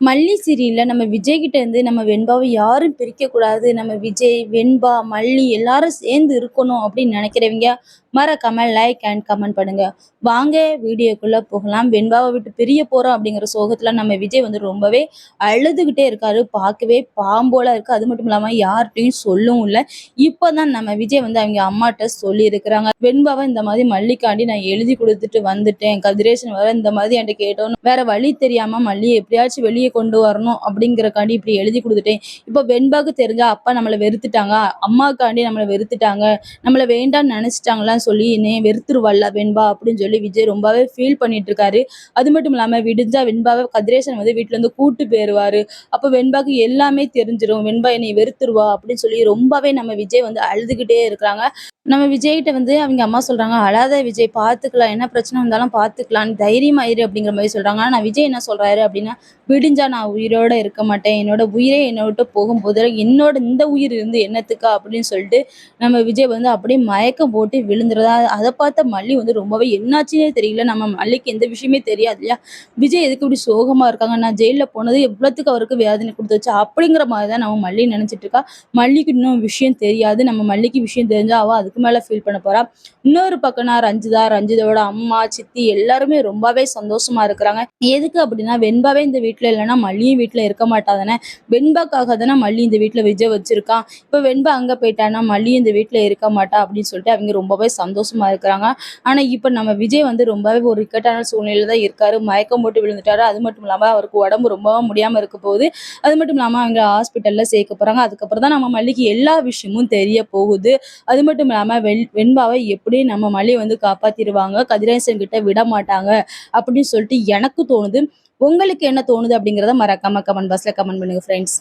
மல்லி சீரியல்ல நம்ம விஜய்கிட்ட இருந்து நம்ம வெண்பாவை யாரும் பிரிக்கக்கூடாது. நம்ம விஜய் வெண்பா மல்லி எல்லாரும் சேர்ந்து இருக்கணும் அப்படின்னு நினைக்கிறவங்க மறக்காம லைக் அண்ட் கமெண்ட் பண்ணுங்க. வாங்க வீடியோக்குள்ள போகலாம். வெண்பாவை விட்டு பிரிய போறோம் அப்படிங்கிற சோகத்துல நம்ம விஜய் வந்து ரொம்பவே அழுதுகிட்டே இருக்காரு. பார்க்கவே பாம்போல இருக்கு. அது மட்டும் இல்லாம யார்கிட்டையும் சொல்லவும் இல்லை. இப்போதான் நம்ம விஜய் வந்து அவங்க அம்மாட்ட சொல்லி இருக்கிறாங்க வெண்பாவை இந்த மாதிரி மல்லிக்காண்டி நான் எழுதி கொடுத்துட்டு வந்துட்டேன். கதிரேஷன் வர இந்த மாதிரி என்கிட்ட கேட்டோம் வேற வழி தெரியாம மல்லி எப்படியாச்சும் வெளியே கொண்டு வரணும் அப்படிங்கிறக்காண்டி இப்படி எழுதி கொடுத்துட்டேன். இப்போ வெண்பாக்கு தெரிஞ்சா அப்பா நம்மளை வெறுத்துட்டாங்க. அம்மாக்காண்டி நம்மளை வெறுத்துட்டாங்க. நம்மளை வேண்டாம்னு நினைச்சிட்டாங்களான்னு சொல்லி என்னை வெறுத்துருவல்ல வெண்பா அப்படின்னு சொல்லி விஜய் ரொம்பவே ஃபீல் பண்ணிட்டு இருக்காரு அது மட்டும் இல்லாம விடிஞ்சா வெண்பாவை கதிரேசன் வந்து வீட்டுல இருந்து கூட்டு போயிருவாரு. அப்போ வெண்பாக்கு எல்லாமே தெரிஞ்சிடும் வெண்பா என்னை வெறுத்துருவா அப்படின்னு சொல்லி ரொம்பவே நம்ம விஜய் வந்து அழுதுகிட்டே இருக்கிறாங்க. நம்ம விஜய்கிட்ட வந்து அவங்க அம்மா சொல்றாங்க அழாத விஜய் பார்த்துக்கலாம். என்ன பிரச்சனை வந்தாலும் பார்த்துக்கலாம் தைரியமாயிரு அப்படிங்கிற மாதிரி சொல்றாங்க. ஆனா விஜய் என்ன சொல்றாரு அப்படின்னா விடிஞ்சா நான் உயிரோட இருக்க மாட்டேன். என்னோட உயிரே என்னோட விட்டு போகும்போது என்னோட இந்த உயிர் இருந்து என்னத்துக்கா அப்படின்னு சொல்லிட்டு நம்ம விஜய் வந்து அப்படியே மயக்கம் போட்டு விழுந்துறதா அதை பார்த்த மல்லி வந்து ரொம்பவே என்னாச்சுன்னே தெரியல. நம்ம மல்லிக்கு எந்த விஷயமே தெரியாது இல்லையா? விஜய் எதுக்கு இப்படி சோகமா இருக்காங்க? நான் ஜெயில போனது எவ்வளவுக்கு அவருக்கு வேதனை கொடுத்துச்சு அப்படிங்கிற மாதிரி தான் நம்ம மல்லி நினைச்சிட்டு இருக்கா. மல்லிக்கு இன்னும் விஷயம் தெரியாது. நம்ம மல்லிக்கு விஷயம் தெரிஞ்சா அவ அதுக்கு மேல ஃபீல் பண்ண போறா. இன்னொரு பக்கம் ரஞ்சிதா ரஞ்சிதாவோட அம்மா சித்தி எல்லாருமே ரொம்பவே சந்தோஷமா இருக்கிறாங்க. எதுக்கு அப்படின்னா வெண்பாவே இந்த வீட்டுல இல்லைன்னா மல்லியும் வீட்டுல இருக்க மாட்டாதானே? வெண்பாக்காக தானே மல்லி இந்த வீட்டுல விஜய் வச்சிருக்கான் இப்ப வெண்பா அங்க போயிட்டானா மல்லி இந்த வீட்டுல இருக்க மாட்டா அப்படின்னு சொல்லிட்டு அவங்க ரொம்பவே சந்தோஷமா இருக்கிறாங்க. ஆனா இப்ப நம்ம விஜய் வந்து ரொம்பவே ஒரு இக்கட்டான சூழ்நிலையில தான் இருக்காரு. மயக்கம் போட்டு விழுந்துட்டாரு. அது மட்டும் இல்லாம அவருக்கு உடம்பு ரொம்பவே முடியாம இருக்க போகுது. அது மட்டும் இல்லாம அவங்க ஹாஸ்பிட்டல்ல சேர்க்க போறாங்க. அதுக்கப்புறம் தான் நம்ம மல்லிக்கு எல்லா விஷயமும் தெரிய போகுது. அது மட்டும் இல்லாம வெண் வெண்பாவை எப்படி நம்ம மல்லி வந்து காப்பாத்திடுவாங்க? கதிரேசன் கிட்ட விட மாட்டாங்க அப்படின்னு சொல்லிட்டு எனக்கு தோணுது. உங்களுக்கு என்ன தோணுது அப்படிங்கிறத மறக்காம கமெண்ட் பாக்ஸ்ல கமெண்ட் பண்ணுங்க ஃப்ரெண்ட்ஸ்